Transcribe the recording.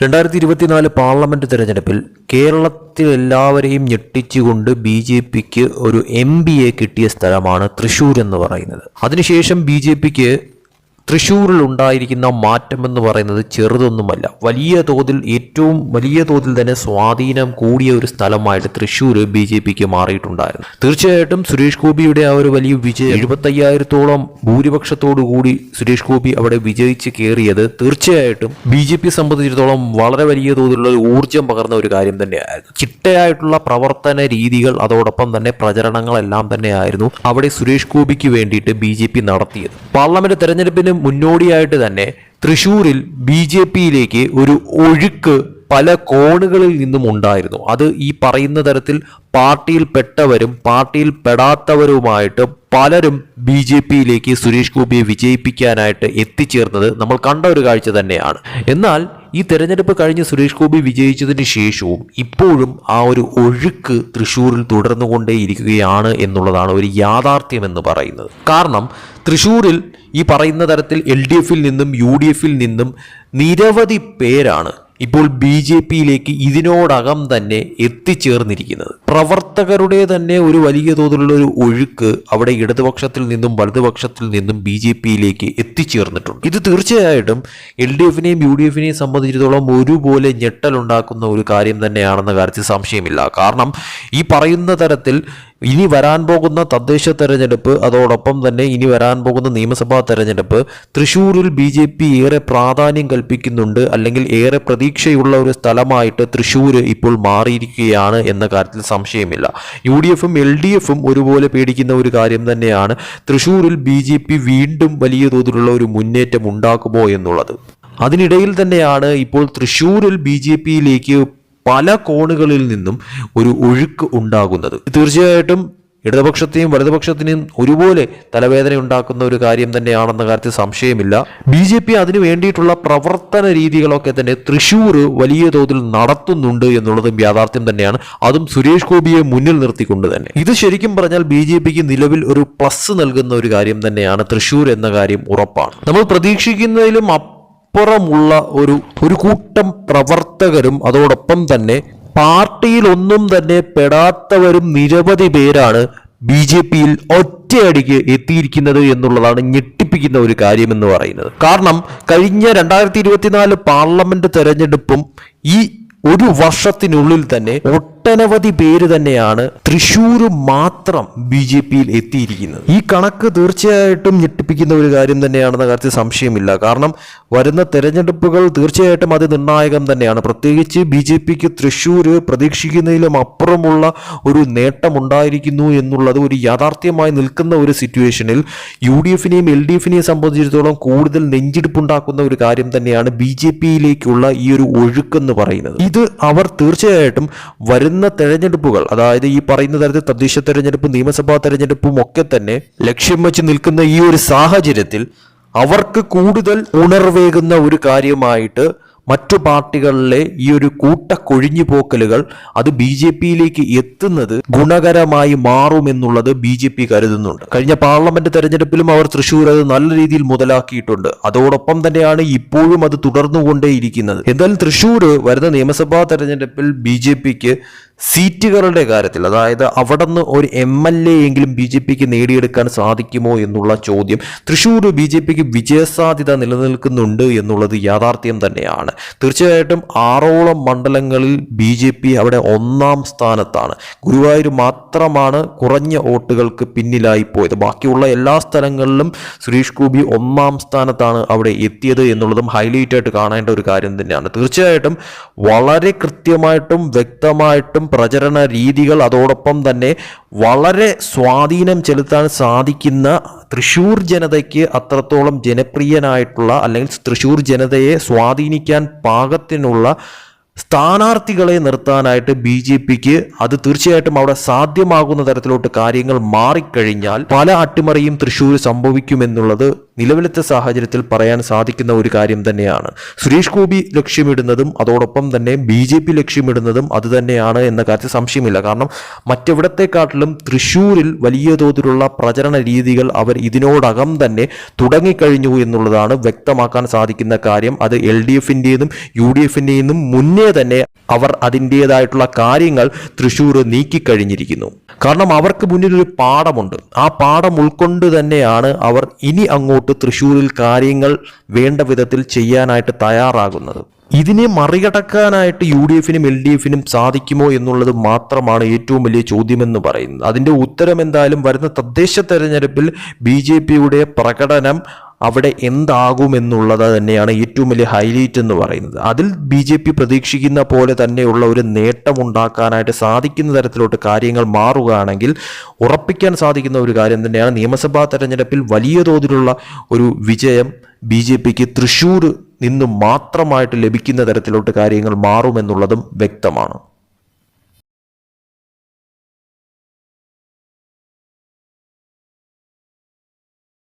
രണ്ടായിരത്തി ഇരുപത്തിനാല് പാർലമെന്റ് തെരഞ്ഞെടുപ്പിൽ കേരളത്തിൽ എല്ലാവരെയും ഞെട്ടിച്ചുകൊണ്ട് ബി ജെ പിക്ക് ഒരു എം ബി എ കിട്ടിയ സ്ഥലമാണ് തൃശ്ശൂർ എന്ന് പറയുന്നത്. അതിനുശേഷം ബി ജെ പിക്ക് തൃശ്ശൂരിൽ ഉണ്ടായിരിക്കുന്ന മാറ്റം എന്ന് പറയുന്നത് ചെറുതൊന്നുമല്ല. വലിയ തോതിൽ ഏറ്റവും വലിയ തോതിൽ തന്നെ സ്വാധീനം കൂടിയ ഒരു സ്ഥലമായിട്ട് തൃശ്ശൂർ ബി ജെ പിക്ക് മാറിയിട്ടുണ്ടായിരുന്നു. തീർച്ചയായിട്ടും സുരേഷ് ഗോപിയുടെ ആ ഒരു വലിയ വിജയം എഴുപത്തയ്യായിരത്തോളം ഭൂരിപക്ഷത്തോടു കൂടി സുരേഷ് ഗോപി അവിടെ വിജയിച്ച് കയറിയത് തീർച്ചയായിട്ടും ബി ജെ പി സംബന്ധിച്ചിടത്തോളം വളരെ വലിയ തോതിലുള്ള ഒരു ഊർജം പകർന്ന ഒരു കാര്യം തന്നെയായിരുന്നു. ചിട്ടയായിട്ടുള്ള പ്രവർത്തന രീതികൾ അതോടൊപ്പം തന്നെ പ്രചരണങ്ങളെല്ലാം തന്നെയായിരുന്നു അവിടെ സുരേഷ് ഗോപിക്ക് വേണ്ടിയിട്ട് ബി ജെ പി നടത്തിയത്. പാർലമെന്റ് തെരഞ്ഞെടുപ്പിന് മുന്നോടിയായിട്ട് തന്നെ തൃശൂരിൽ ബി ജെ പിയിലേക്ക് ഒരു ഒഴുക്ക് പല കോണുകളിൽ നിന്നും ഉണ്ടായിരുന്നു. അത് ഈ പറയുന്ന തരത്തിൽ പാർട്ടിയിൽ പെട്ടവരും പാർട്ടിയിൽ പെടാത്തവരുമായിട്ട് പലരും ബി ജെ പിയിലേക്ക് സുരേഷ് ഗോപിയെ വിജയിപ്പിക്കാനായിട്ട് എത്തിച്ചേർന്നത് നമ്മൾ കണ്ട ഒരു കാഴ്ച തന്നെയാണ്. എന്നാൽ ഈ തെരഞ്ഞെടുപ്പ് കഴിഞ്ഞ് സുരേഷ് ഗോപി വിജയിച്ചതിന് ശേഷവും ഇപ്പോഴും ആ ഒരു ഒഴുക്ക് തൃശ്ശൂരിൽ തുടർന്നുകൊണ്ടേയിരിക്കുകയാണ് എന്നുള്ളതാണ് ഒരു യാഥാർത്ഥ്യമെന്ന് പറയുന്നത്. കാരണം തൃശ്ശൂരിൽ ഈ പറയുന്ന തരത്തിൽ എൽ ഡി എഫിൽ നിന്നും യു ഡി എഫിൽ നിന്നും നിരവധി പേരാണ് ഇപ്പോൾ ബി ജെ പിയിലേക്ക് ഇതിനോടകം തന്നെ എത്തിച്ചേർന്നിരിക്കുന്നത്. പ്രവർത്തകരുടെ തന്നെ ഒരു വലിയ തോതിലുള്ള ഒരു ഒഴുക്ക് അവിടെ ഇടതുപക്ഷത്തിൽ നിന്നും വലതുപക്ഷത്തിൽ നിന്നും ബി ജെ പിയിലേക്ക് എത്തിച്ചേർന്നിട്ടുണ്ട്. ഇത് തീർച്ചയായിട്ടും എൽ ഡി എഫിനെയും യു ഡി എഫിനെയും സംബന്ധിച്ചിടത്തോളം ഒരുപോലെ ഞെട്ടലുണ്ടാക്കുന്ന ഒരു കാര്യം തന്നെയാണെന്ന കാര്യത്തിൽ സംശയമില്ല. കാരണം ഈ പറയുന്ന തരത്തിൽ ഇനി വരാൻ പോകുന്ന തദ്ദേശ തെരഞ്ഞെടുപ്പ് അതോടൊപ്പം തന്നെ ഇനി വരാൻ പോകുന്ന നിയമസഭാ തെരഞ്ഞെടുപ്പ് തൃശ്ശൂരിൽ ബി ജെ പി ഏറെ പ്രാധാന്യം കൽപ്പിക്കുന്നുണ്ട് അല്ലെങ്കിൽ ഏറെ പ്രതീക്ഷയുള്ള ഒരു സ്ഥലമായിട്ട് തൃശ്ശൂർ ഇപ്പോൾ മാറിയിരിക്കുകയാണ് എന്ന കാര്യത്തിൽ സംശയമില്ല. യു ഡി എഫും എൽ ഡി എഫും ഒരുപോലെ പേടിക്കുന്ന ഒരു കാര്യം തന്നെയാണ് തൃശ്ശൂരിൽ ബി ജെ പി വീണ്ടും വലിയ തോതിലുള്ള ഒരു മുന്നേറ്റം ഉണ്ടാക്കുമോ എന്നുള്ളത്. അതിനിടയിൽ തന്നെയാണ് ഇപ്പോൾ തൃശ്ശൂരിൽ ബി ജെ പിയിലേക്ക് പല കോണുകളിൽ നിന്നും ഒരു ഒഴുക്ക് ഉണ്ടാകുന്നത്. തീർച്ചയായിട്ടും ഇടതുപക്ഷത്തെയും വലതുപക്ഷത്തിനെയും ഒരുപോലെ തലവേദന ഉണ്ടാക്കുന്ന ഒരു കാര്യം തന്നെയാണെന്ന കാര്യത്തിൽ സംശയമില്ല. ബി ജെ പി അതിനു വേണ്ടിയിട്ടുള്ള പ്രവർത്തന രീതികളൊക്കെ തന്നെ തൃശ്ശൂർ വലിയ തോതിൽ നടത്തുന്നുണ്ട് എന്നുള്ളതും യാഥാർത്ഥ്യം തന്നെയാണ്. അതും സുരേഷ് ഗോപിയെ മുന്നിൽ നിർത്തിക്കൊണ്ട് തന്നെ. ഇത് ശരിക്കും പറഞ്ഞാൽ ബി ജെ പിക്ക് നിലവിൽ ഒരു പ്ലസ് നൽകുന്ന ഒരു കാര്യം തന്നെയാണ് തൃശ്ശൂർ എന്ന കാര്യം ഉറപ്പാണ്. നമ്മൾ പ്രതീക്ഷിക്കുന്നതിലും അപ്പുറമുള്ള ഒരു ഒരു കൂട്ടം പ്രവർത്തകരും അതോടൊപ്പം തന്നെ പാർട്ടിയിൽ ഒന്നും തന്നെ പെടാത്തവരും നിരവധി പേരാണ് ബി ജെ പിയിൽ ഒറ്റയടിക്ക് എത്തിയിരിക്കുന്നത് എന്നുള്ളതാണ് ഞെട്ടിപ്പിക്കുന്ന ഒരു കാര്യമെന്ന് പറയുന്നത്. കാരണം കഴിഞ്ഞ രണ്ടായിരത്തി ഇരുപത്തിനാല് പാർലമെന്റ് തെരഞ്ഞെടുപ്പും ഈ ഒരു വർഷത്തിനുള്ളിൽ തന്നെ ഒട്ടനവധി പേര് തന്നെയാണ് തൃശ്ശൂർ മാത്രം ബി ജെ പിയിൽ എത്തിയിരിക്കുന്നത്. ഈ കണക്ക് തീർച്ചയായിട്ടും ഞെട്ടിപ്പിക്കുന്ന ഒരു കാര്യം തന്നെയാണെന്ന കാര്യത്തിൽ സംശയമില്ല. കാരണം വരുന്ന തെരഞ്ഞെടുപ്പുകൾ തീർച്ചയായിട്ടും അത് നിർണായകം തന്നെയാണ്. പ്രത്യേകിച്ച് ബി ജെ പിക്ക് തൃശ്ശൂർ പ്രതീക്ഷിക്കുന്നതിലും അപ്പുറമുള്ള ഒരു നേട്ടമുണ്ടായിരിക്കുന്നു എന്നുള്ളത് ഒരു യാഥാർത്ഥ്യമായി നിൽക്കുന്ന ഒരു സിറ്റുവേഷനിൽ യു ഡി എഫിനെയും എൽ ഡി എഫിനെയും സംബന്ധിച്ചിടത്തോളം കൂടുതൽ നെഞ്ചിടിപ്പുണ്ടാക്കുന്ന ഒരു കാര്യം തന്നെയാണ് ബി ജെ പിയിലേക്കുള്ള ഈ ഒരു ഒഴുക്കെന്ന് പറയുന്നത്. ഇത് അവർ തീർച്ചയായിട്ടും വരുന്ന തെരഞ്ഞെടുപ്പുകൾ അതായത് ഈ പറയുന്ന തരത്തിൽ തദ്ദേശ തെരഞ്ഞെടുപ്പും നിയമസഭാ തെരഞ്ഞെടുപ്പും ഒക്കെ തന്നെ ലക്ഷ്യം വെച്ച് നിൽക്കുന്ന ഈ ഒരു സാഹചര്യത്തിൽ അവർക്ക് കൂടുതൽ ഉണർവേകുന്ന ഒരു കാര്യമായിട്ട് മറ്റു പാർട്ടികളിലെ ഈ ഒരു കൂട്ട കൊഴിഞ്ഞുപോക്കലുകൾ അത് ബി ജെ പിയിലേക്ക് എത്തുന്നത് ഗുണകരമായി മാറുമെന്നുള്ളത് ബി ജെ പി കരുതുന്നുണ്ട്. കഴിഞ്ഞ പാർലമെന്റ് തെരഞ്ഞെടുപ്പിലും അവർ തൃശൂർ അത് നല്ല രീതിയിൽ മുതലാക്കിയിട്ടുണ്ട്. അതോടൊപ്പം തന്നെയാണ് ഇപ്പോഴും അത് തുടർന്നുകൊണ്ടേയിരിക്കുന്നത്. എന്തായാലും തൃശൂർ വരുന്ന നിയമസഭാ തെരഞ്ഞെടുപ്പിൽ ബി ജെ പിക്ക് സീറ്റുകളുടെ കാര്യത്തിൽ അതായത് അവിടെ നിന്ന് ഒരു എം എൽ എ എങ്കിലും ബി ജെ പിക്ക് നേടിയെടുക്കാൻ സാധിക്കുമോ എന്നുള്ള ചോദ്യം തൃശ്ശൂർ ബി ജെ പിക്ക് വിജയസാധ്യത നിലനിൽക്കുന്നുണ്ട് എന്നുള്ളത് യാഥാർത്ഥ്യം തന്നെയാണ്. തീർച്ചയായിട്ടും ആറോളം മണ്ഡലങ്ങളിൽ ബി ജെ പി അവിടെ ഒന്നാം സ്ഥാനത്താണ്. ഗുരുവായൂർ മാത്രമാണ് കുറഞ്ഞ വോട്ടുകൾക്ക് പിന്നിലായി പോയത്. ബാക്കിയുള്ള എല്ലാ സ്ഥലങ്ങളിലും സുരേഷ് ഗോപി ഒന്നാം സ്ഥാനത്താണ് അവിടെ എത്തിയത് എന്നുള്ളതും ഹൈലൈറ്റ് ആയിട്ട് കാണേണ്ട ഒരു കാര്യം തന്നെയാണ്. തീർച്ചയായിട്ടും വളരെ കൃത്യമായിട്ടും വ്യക്തമായിട്ടും പ്രചരണ രീതികൾ അതോടൊപ്പം തന്നെ വളരെ സ്വാധീനം ചെലുത്താൻ സാധിക്കുന്ന തൃശ്ശൂർ ജനതയ്ക്ക് അത്രത്തോളം ജനപ്രിയനായിട്ടുള്ള അല്ലെങ്കിൽ തൃശ്ശൂർ ജനതയെ സ്വാധീനിക്കാൻ പാകത്തിനുള്ള സ്ഥാനാർത്ഥികളെ നിർത്താനായിട്ട് ബി ജെ പിക്ക് അത് തീർച്ചയായിട്ടും അവിടെ സാധ്യമാകുന്ന തരത്തിലോട്ട് കാര്യങ്ങൾ മാറിക്കഴിഞ്ഞാൽ പല അട്ടിമറിയും തൃശ്ശൂർ സംഭവിക്കുമെന്നുള്ളത് നിലവിലത്തെ സാഹചര്യത്തിൽ പറയാൻ സാധിക്കുന്ന ഒരു കാര്യം തന്നെയാണ്. സുരേഷ് ഗോപി ലക്ഷ്യമിടുന്നതും അതോടൊപ്പം തന്നെ ബി ജെ പി ലക്ഷ്യമിടുന്നതും അതുതന്നെയാണ് എന്ന കാര്യത്തിൽ സംശയമില്ല. കാരണം മറ്റെവിടത്തെക്കാട്ടിലും തൃശ്ശൂരിൽ വലിയ തോതിലുള്ള പ്രചരണ രീതികൾ അവർ ഇതിനോടകം തന്നെ തുടങ്ങിക്കഴിഞ്ഞു എന്നുള്ളതാണ് വ്യക്തമാക്കാൻ സാധിക്കുന്ന കാര്യം. അത് എൽ ഡി എഫിന്റെയും യു ഡി എഫിന്റെയും മുന്നേ തന്നെ അവർ അതിന്റേതായിട്ടുള്ള കാര്യങ്ങൾ തൃശ്ശൂർ നീക്കിക്കഴിഞ്ഞിരിക്കുന്നു. കാരണം അവർക്ക് മുന്നിൽ ഒരു പാഠമുണ്ട്. ആ പാഠം ഉൾക്കൊണ്ട് തന്നെയാണ് അവർ ഇനി അങ്ങോട്ട് തൃശ്ശൂരിൽ കാര്യങ്ങൾ വേണ്ട വിധത്തിൽ ചെയ്യാനായിട്ട് തയ്യാറാകുന്നത്. ഇതിനെ മറികടക്കാനായിട്ട് യു ഡി എഫിനും എൽ ഡി എഫിനും സാധിക്കുമോ എന്നുള്ളത് മാത്രമാണ് ഏറ്റവും വലിയ ചോദ്യമെന്ന് പറയുന്നത്. അതിന്റെ ഉത്തരം എന്തായാലും വരുന്ന തദ്ദേശ തെരഞ്ഞെടുപ്പിൽ ബി ജെ പിയുടെ പ്രകടനം അവിടെ എന്താകുമെന്നുള്ളത് തന്നെയാണ് ഏറ്റവും വലിയ ഹൈലൈറ്റ് എന്ന് പറയുന്നത്. അതിൽ ബി ജെ പി പ്രതീക്ഷിക്കുന്ന പോലെ തന്നെയുള്ള ഒരു നേട്ടം ഉണ്ടാക്കാനായിട്ട് സാധിക്കുന്ന തരത്തിലോട്ട് കാര്യങ്ങൾ മാറുകയാണെങ്കിൽ ഉറപ്പിക്കാൻ സാധിക്കുന്ന ഒരു കാര്യം തന്നെയാണ് നിയമസഭാ തെരഞ്ഞെടുപ്പിൽ വലിയ തോതിലുള്ള ഒരു വിജയം ബി ജെ പിക്ക് തൃശ്ശൂർ നിന്നും മാത്രമായിട്ട് ലഭിക്കുന്ന തരത്തിലോട്ട് കാര്യങ്ങൾ മാറുമെന്നുള്ളതും വ്യക്തമാണ്.